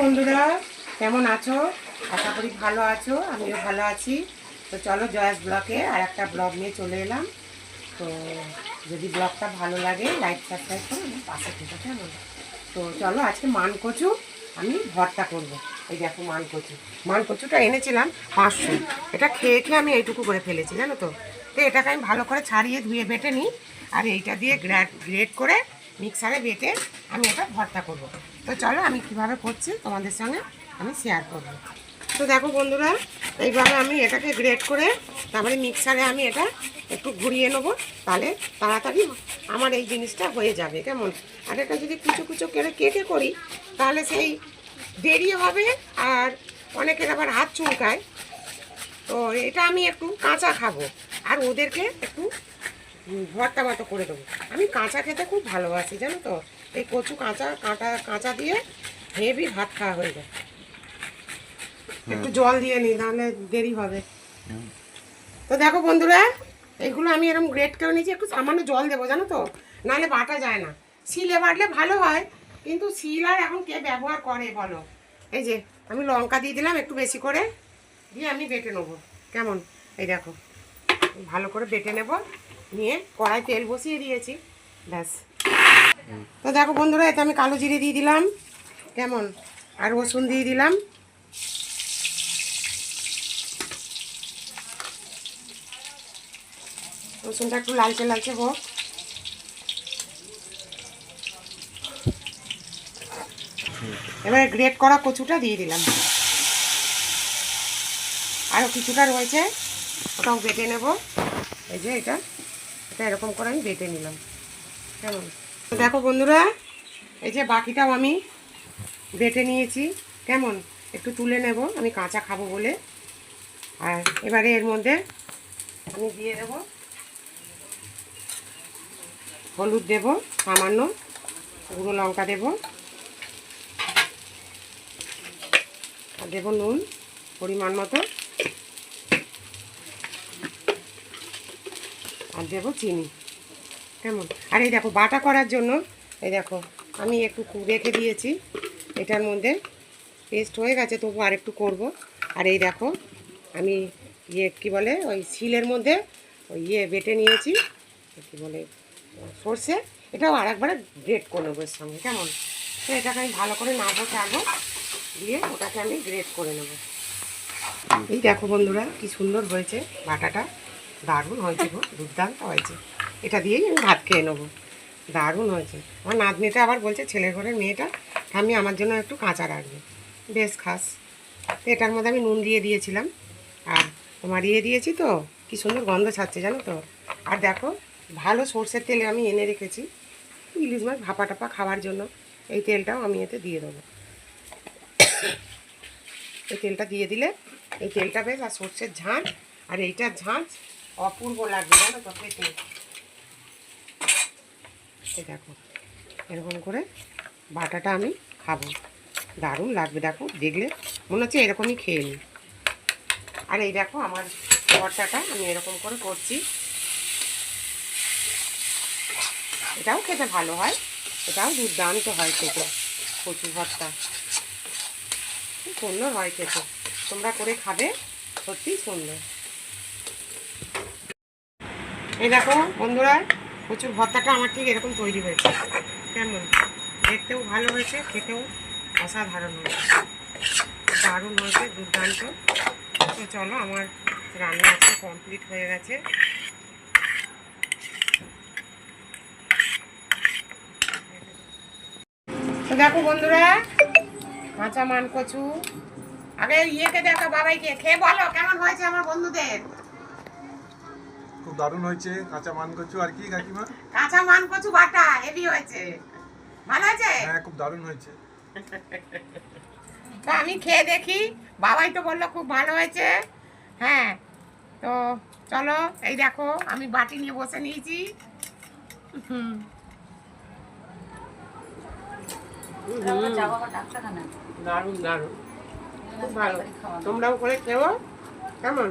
বন্ধুরা, কেমন আছো? আশা করি ভালো আছো, আমিও ভালো আছি। তো চলো জয়াস ব্লকে আর একটা ব্লগ নিয়ে চলে এলাম। তো যদি ব্লগটা ভালো লাগে লাইক সাবস্ক্রাইব করো পাশে থেকে, কেমন? তো চলো আজকে মান কচু আমি ভর্তা করব। এই দেখো মান কচু মান কচুটা এনেছিলাম পাঁচশো। এটা খেয়ে খেয়ে আমি এইটুকু করে ফেলেছি, জানো তো? তো এটাকে আমি ভালো করে ছাড়িয়ে ধুয়ে বেটে নিই। আর এইটা দিয়ে গ্রেট গ্রেট করে মিক্সারে বেটে আমি এটা ভর্তা করব। তো চলো আমি কীভাবে করছি তোমাদের সঙ্গে আমি শেয়ার করব। তো দেখো বন্ধুরা, এইভাবে আমি এটাকে গ্রেট করে তারপরে মিক্সারে আমি এটা একটু ঘুরিয়ে নেব, তাহলে তাড়াতাড়ি আমার এই জিনিসটা হয়ে যাবে, কেমন? আর এটা যদি কুচো কুচো করে কেটে করি, তাহলে সেই দেরি হবে আর অনেকের আবার হাত চুলকায়। তো এটা আমি একটু কাঁচা খাব, আর ওদেরকে একটু ভর্তা মতো করে দেবো। আমি কাঁচা খেতে খুব ভালোবাসি জানো তো? এই কচু কাঁচা কাঁটা কাঁচা দিয়ে হেভি ভাত খাওয়া হয়ে যায়। একটু জল দিয়ে নিই তাহলে দেরি হবে। তো দেখো বন্ধুরা এইগুলো আমি এরকম গ্রেট করে নিয়েছি একটু সামান্য জল দেবো জানো তো? নাহলে বাটা যায় না। শিলে বাটলে ভালো হয় কিন্তু শিল আর এখন কে ব্যবহার করে বলো? এই যে আমি লঙ্কা দিয়ে দিলাম একটু বেশি করে দিয়ে আমি বেটে নেব। কেমন? এই দেখো ভালো করে বেটে নেব। নিয়ে কড়াই তেল বসিয়ে দিয়েছি। ব্যাস। তো দেখো বন্ধুরা, এতে আমি কালো জিরে দিয়ে দিলাম। কেমন? আর রসুন দিয়ে দিলাম। রসুনটা একটু লালচে লালচে হোক। এবারে গ্রেট করা কচুটা দিয়ে দিলাম। আরও কিছুটা রয়েছে, ওটাও বেটে নেব। এই যে এটা। এটা এরকম করে আমি বেটে নিলাম। কেমন? তো দেখো বন্ধুরা, এই যে বাকিটাও আমি বেটে নিয়েছি। কেমন? একটু তুলে নেব, আমি কাঁচা খাব বলে। আর এবারে এর মধ্যে আমি দিয়ে দেব হলুদ দেব, সামান্য গুঁড়ো লঙ্কা দেব, আর দেবো নুন পরিমাণ মতো। আর দেবো চিনি। কেমন? আর এই দেখো, বাটা করার জন্য, এই দেখো, আমি একটু রেখে দিয়েছি। এটার মধ্যে পেস্ট হয়ে গেছে, তবু আর একটু করব। আর এই দেখো, আমি ইয়ে কী বলে, ওই শিলের মধ্যে ওই ইয়ে বেটে নিয়েছি। কী বলে, সর্ষে। এটাও আর একবারে গ্রেট করে নেব এর সঙ্গে, কেমন? তো এটাকে আমি ভালো করে নাড়বো, চাড়বো, দিয়ে ওটাকে আমি গ্রেট করে নেব। এই দেখো বন্ধুরা, কি সুন্দর হয়েছে বাটাটা। দারুণ হয়েছে গো, দুর্দান্ত হয়েছে। এটা দিয়েই আমি ভাত খেয়ে নেব। দারুণ হয়েছে। আমার নাতনিটা আবার বলছে, ছেলের ঘরের মেয়েটা আমি আমার জন্য একটু কাঁচা রাখবে। বেশ, খাস। তো এটার মধ্যে আমি নুন দিয়ে দিয়েছিলাম। আর তোমার ইয়ে দিয়েছি তো, কি সুন্দর গন্ধ ছাড়ছে, জানো তো। আর দেখো, ভালো সর্ষের তেলে আমি এনে রেখেছি। ইলিশ মাছ ভাপা টাপা খাওয়ার জন্য এই তেলটাও আমি এতে দিয়ে দেবো। এই তেলটা দিয়ে দিলে, এই তেলটা বেশ, আর সর্ষের ঝাঁঝ আর এইটার ঝাঁঝ অপূর্ব লাগবে, জানো তো খেতে। দেখো, এরকম করে বাটাটা আমি খাব। দারুণ লাগবে, দেখো, দেখলে মনে হচ্ছে এরকমই খেয়ে নিই। আর এই দেখো, আমার ভর্তাটা আমি এরকম করে করছি। এটাও খেতে ভালো হয়, এটাও দুর্দান্ত হয় খেতে কচু ভর্তা। খুব সুন্দর হয় খেতে, তোমরা করে খাবে, সত্যিই সুন্দর। এই দেখো, বন্ধুরা কচুর ভর্তাটা আমার ঠিক এরকম তৈরি হয়েছে। কেমন? দেখতেও ভালো হয়েছে, খেতেও অসাধারণ হয়েছে। দারুণ হয়েছে, দুর্দান্ত। তো চলো, আমার রান্না আজকে কমপ্লিট হয়ে গেছে। দেখো বন্ধুরা, কাঁচা মান কচু আগে ইয়েকে দেখো বাবাইকে। খেয়ে বলো, কেমন হয়েছে আমার বন্ধুদের? খুব দারুণ হয়েছে। কাঁচা মান কচু আর কি কাকিমা? কাঁচা মান কচু বাটা হেভি হয়েছে। ভালো হয়েছে? হ্যাঁ খুব দারুণ হয়েছে। তো আমি খেয়ে দেখি। বাবাই তো বলল খুব ভালো হয়েছে। হ্যাঁ তো চলো এই দেখো আমি বাটি নিয়ে বসে নিয়েছি। দারুণ দারুণ। খুব ভালো। তোমরাও করে খেও কেমন?